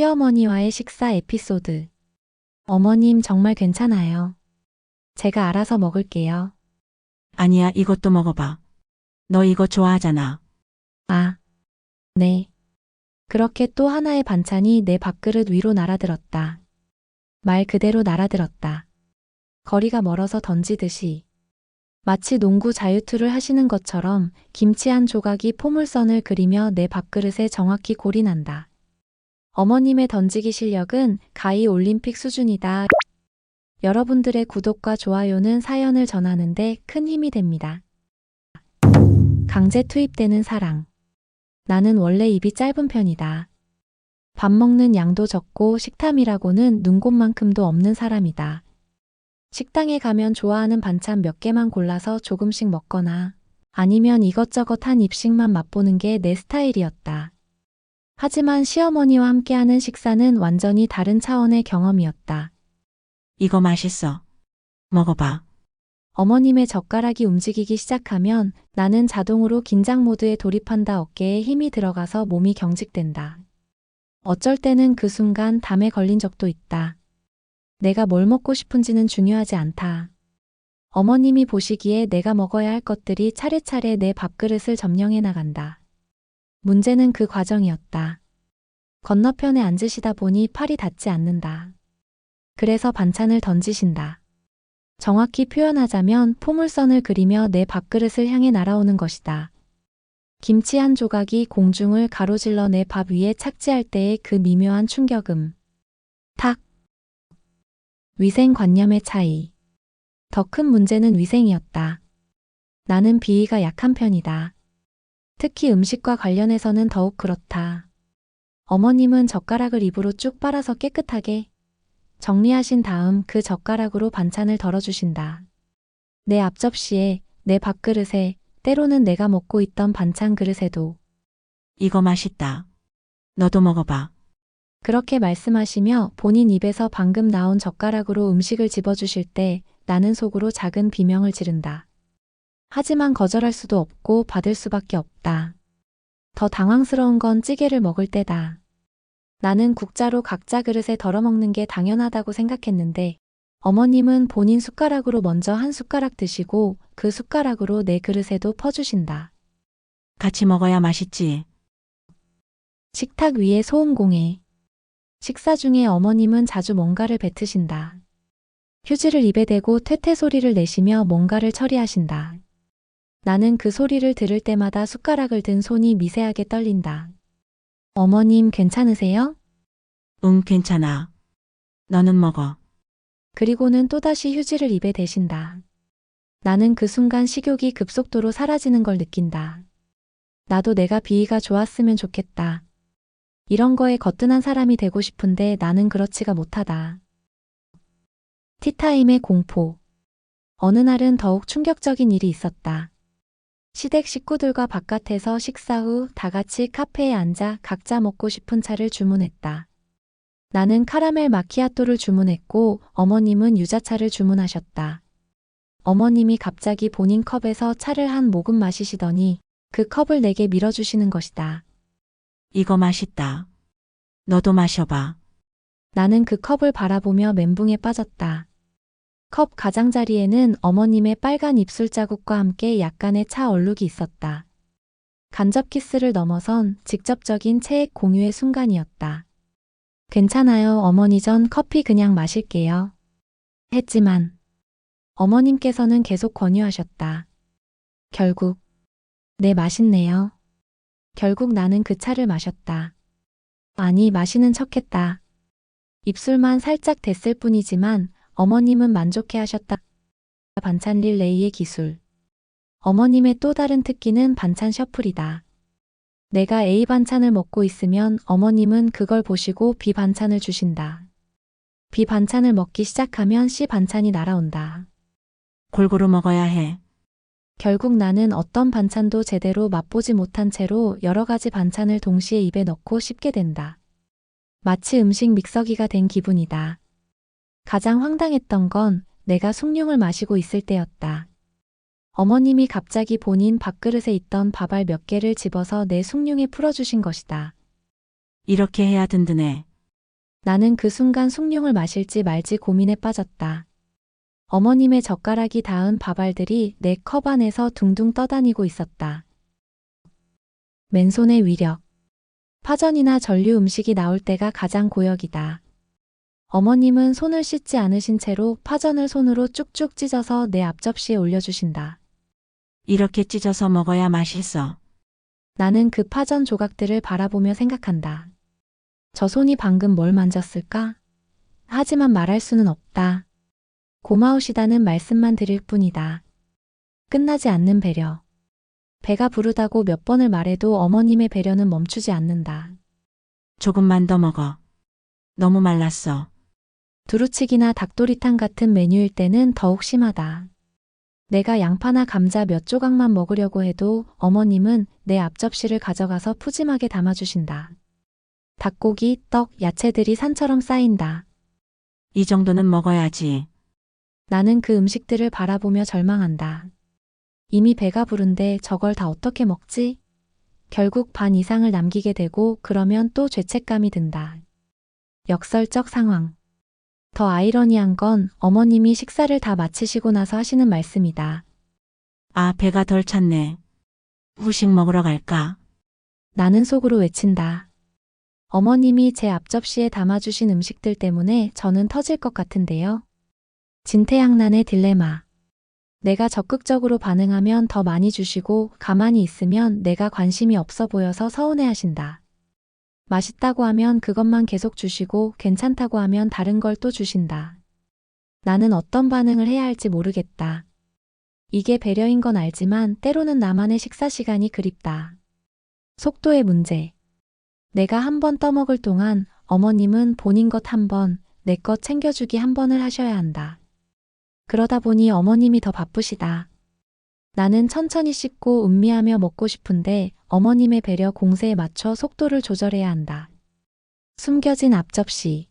시어머니와의 식사 에피소드. 어머님 정말 괜찮아요. 제가 알아서 먹을게요. 아니야, 이것도 먹어봐. 너 이거 좋아하잖아. 아, 네. 그렇게 또 하나의 반찬이 내 밥그릇 위로 날아들었다. 말 그대로 날아들었다. 거리가 멀어서 던지듯이. 마치 농구 자유투를 하시는 것처럼 김치 한 조각이 포물선을 그리며 내 밥그릇에 정확히 골인한다. 어머님의 던지기 실력은 가히 올림픽 수준이다. 여러분들의 구독과 좋아요는 사연을 전하는데 큰 힘이 됩니다. 강제 투입되는 사랑. 나는 원래 입이 짧은 편이다. 밥 먹는 양도 적고 식탐이라고는 눈곱만큼도 없는 사람이다. 식당에 가면 좋아하는 반찬 몇 개만 골라서 조금씩 먹거나 아니면 이것저것 한 입씩만 맛보는 게 내 스타일이었다. 하지만 시어머니와 함께하는 식사는 완전히 다른 차원의 경험이었다. 이거 맛있어. 먹어봐. 어머님의 젓가락이 움직이기 시작하면 나는 자동으로 긴장 모드에 돌입한다 어깨에 힘이 들어가서 몸이 경직된다. 어쩔 때는 그 순간 담에 걸린 적도 있다. 내가 뭘 먹고 싶은지는 중요하지 않다. 어머님이 보시기에 내가 먹어야 할 것들이 차례차례 내 밥그릇을 점령해 나간다. 문제는 그 과정이었다. 건너편에 앉으시다 보니 팔이 닿지 않는다. 그래서 반찬을 던지신다. 정확히 표현하자면 포물선을 그리며 내 밥그릇을 향해 날아오는 것이다. 김치 한 조각이 공중을 가로질러 내 밥 위에 착지할 때의 그 미묘한 충격음. 탁. 위생관념의 차이. 더 큰 문제는 위생이었다. 나는 비위가 약한 편이다. 특히 음식과 관련해서는 더욱 그렇다. 어머님은 젓가락을 입으로 쭉 빨아서 깨끗하게 정리하신 다음 그 젓가락으로 반찬을 덜어주신다. 내 앞접시에, 내 밥그릇에, 때로는 내가 먹고 있던 반찬 그릇에도 이거 맛있다. 너도 먹어봐. 그렇게 말씀하시며 본인 입에서 방금 나온 젓가락으로 음식을 집어주실 때 나는 속으로 작은 비명을 지른다. 하지만 거절할 수도 없고 받을 수밖에 없다. 더 당황스러운 건 찌개를 먹을 때다. 나는 국자로 각자 그릇에 덜어먹는 게 당연하다고 생각했는데 어머님은 본인 숟가락으로 먼저 한 숟가락 드시고 그 숟가락으로 내 그릇에도 퍼주신다. 같이 먹어야 맛있지. 식탁 위에 소음공해. 식사 중에 어머님은 자주 뭔가를 뱉으신다. 휴지를 입에 대고 퇴퇴 소리를 내시며 뭔가를 처리하신다. 나는 그 소리를 들을 때마다 숟가락을 든 손이 미세하게 떨린다. 어머님 괜찮으세요? 응, 괜찮아. 너는 먹어. 그리고는 또다시 휴지를 입에 대신다. 나는 그 순간 식욕이 급속도로 사라지는 걸 느낀다. 나도 내가 비위가 좋았으면 좋겠다. 이런 거에 거뜬한 사람이 되고 싶은데 나는 그렇지가 못하다. 티타임의 공포. 어느 날은 더욱 충격적인 일이 있었다. 시댁 식구들과 바깥에서 식사 후 다 같이 카페에 앉아 각자 먹고 싶은 차를 주문했다. 나는 카라멜 마키아토를 주문했고 어머님은 유자차를 주문하셨다. 어머님이 갑자기 본인 컵에서 차를 한 모금 마시시더니 그 컵을 내게 밀어주시는 것이다. 이거 맛있다. 너도 마셔봐. 나는 그 컵을 바라보며 멘붕에 빠졌다. 컵 가장자리에는 어머님의 빨간 입술 자국과 함께 약간의 차 얼룩이 있었다. 간접 키스를 넘어선 직접적인 체액 공유의 순간이었다. 괜찮아요, 어머니 전 커피 그냥 마실게요. 했지만 어머님께서는 계속 권유하셨다. 결국 네 맛있네요. 결국 나는 그 차를 마셨다. 아니 마시는 척했다. 입술만 살짝 댔을 뿐이지만 어머님은 만족해 하셨다. 반찬 릴레이의 기술. 어머님의 또 다른 특기는 반찬 셔플이다. 내가 A 반찬을 먹고 있으면 어머님은 그걸 보시고 B 반찬을 주신다. B 반찬을 먹기 시작하면 C 반찬이 날아온다. 골고루 먹어야 해. 결국 나는 어떤 반찬도 제대로 맛보지 못한 채로 여러 가지 반찬을 동시에 입에 넣고 씹게 된다. 마치 음식 믹서기가 된 기분이다. 가장 황당했던 건 내가 숭늉을 마시고 있을 때였다. 어머님이 갑자기 본인 밥그릇에 있던 밥알 몇 개를 집어서 내 숭늉에 풀어주신 것이다. 이렇게 해야 든든해. 나는 그 순간 숭늉을 마실지 말지 고민에 빠졌다. 어머님의 젓가락이 닿은 밥알들이 내 컵 안에서 둥둥 떠다니고 있었다. 맨손의 위력. 파전이나 전류 음식이 나올 때가 가장 고역이다. 어머님은 손을 씻지 않으신 채로 파전을 손으로 쭉쭉 찢어서 내 앞접시에 올려주신다. 이렇게 찢어서 먹어야 맛있어. 나는 그 파전 조각들을 바라보며 생각한다. 저 손이 방금 뭘 만졌을까? 하지만 말할 수는 없다. 고마우시다는 말씀만 드릴 뿐이다. 끝나지 않는 배려. 배가 부르다고 몇 번을 말해도 어머님의 배려는 멈추지 않는다. 조금만 더 먹어. 너무 말랐어. 두루치기나 닭도리탕 같은 메뉴일 때는 더욱 심하다. 내가 양파나 감자 몇 조각만 먹으려고 해도 어머님은 내 앞접시를 가져가서 푸짐하게 담아주신다. 닭고기, 떡, 야채들이 산처럼 쌓인다. 이 정도는 먹어야지. 나는 그 음식들을 바라보며 절망한다. 이미 배가 부른데 저걸 다 어떻게 먹지? 결국 반 이상을 남기게 되고 그러면 또 죄책감이 든다. 역설적 상황. 더 아이러니한 건 어머님이 식사를 다 마치시고 나서 하시는 말씀이다. 아, 배가 덜 찼네. 후식 먹으러 갈까? 나는 속으로 외친다. 어머님이 제 앞접시에 담아주신 음식들 때문에 저는 터질 것 같은데요. 진퇴양난의 딜레마. 내가 적극적으로 반응하면 더 많이 주시고 가만히 있으면 내가 관심이 없어 보여서 서운해 하신다. 맛있다고 하면 그것만 계속 주시고 괜찮다고 하면 다른 걸 또 주신다. 나는 어떤 반응을 해야 할지 모르겠다. 이게 배려인 건 알지만 때로는 나만의 식사 시간이 그립다. 속도의 문제. 내가 한 번 떠먹을 동안 어머님은 본인 것 한 번, 내 것 챙겨주기 한 번을 하셔야 한다. 그러다 보니 어머님이 더 바쁘시다. 나는 천천히 씹고 음미하며 먹고 싶은데 어머님의 배려 공세에 맞춰 속도를 조절해야 한다. 숨겨진 앞접시.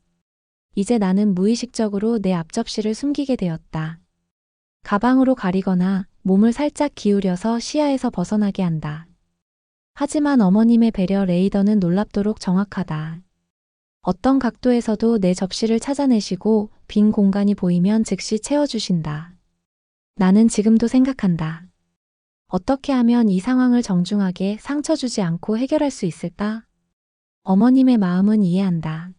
이제 나는 무의식적으로 내 앞접시를 숨기게 되었다. 가방으로 가리거나 몸을 살짝 기울여서 시야에서 벗어나게 한다. 하지만 어머님의 배려 레이더는 놀랍도록 정확하다. 어떤 각도에서도 내 접시를 찾아내시고 빈 공간이 보이면 즉시 채워주신다. 나는 지금도 생각한다. 어떻게 하면 이 상황을 정중하게 상처 주지 않고 해결할 수 있을까? 어머님의 마음은 이해한다.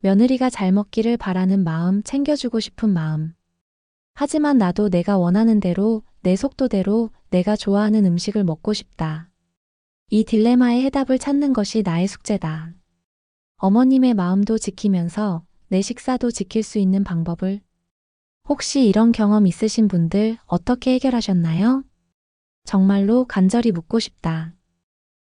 며느리가 잘 먹기를 바라는 마음, 챙겨주고 싶은 마음. 하지만 나도 내가 원하는 대로, 내 속도대로 내가 좋아하는 음식을 먹고 싶다. 이 딜레마의 해답을 찾는 것이 나의 숙제다. 어머님의 마음도 지키면서 내 식사도 지킬 수 있는 방법을 혹시 이런 경험 있으신 분들 어떻게 해결하셨나요? 정말로 간절히 묻고 싶다.